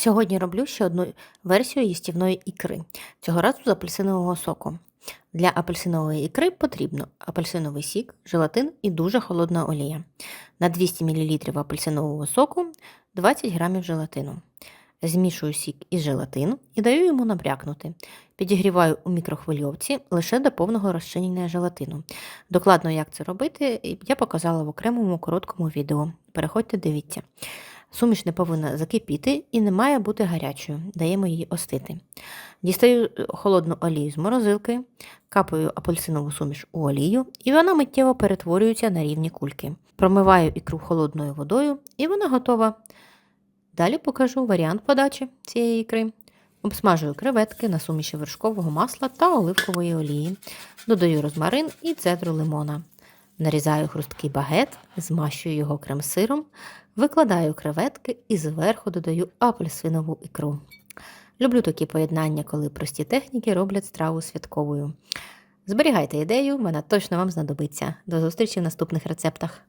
Сьогодні роблю ще одну версію їстівної ікри, цього разу з апельсинового соку. Для апельсинової ікри потрібно апельсиновий сік, желатин і дуже холодна олія. На 200 мл апельсинового соку 20 г желатину. Змішую сік із желатин і даю йому набрякнути. Підігріваю у мікрохвильовці лише до повного розчинення желатину. Докладно, як це робити, я показала в окремому короткому відео. Переходьте, дивіться. Суміш не повинна закипіти і не має бути гарячою, даємо її остити. Дістаю е, холодну олію з морозилки, капаю апельсинову суміш у олію, і вона миттєво перетворюється на рівні кульки. Промиваю ікру холодною водою, і вона готова. Далі покажу варіант подачі цієї ікри. Обсмажую креветки на суміші вершкового масла та оливкової олії. Додаю розмарин і цедру лимона. Нарізаю хрусткий багет, змащую його крем-сиром, викладаю креветки і зверху додаю апельсинову ікру. Люблю такі поєднання, коли прості техніки роблять страву святковою. Зберігайте ідею, вона точно вам знадобиться. До зустрічі в наступних рецептах.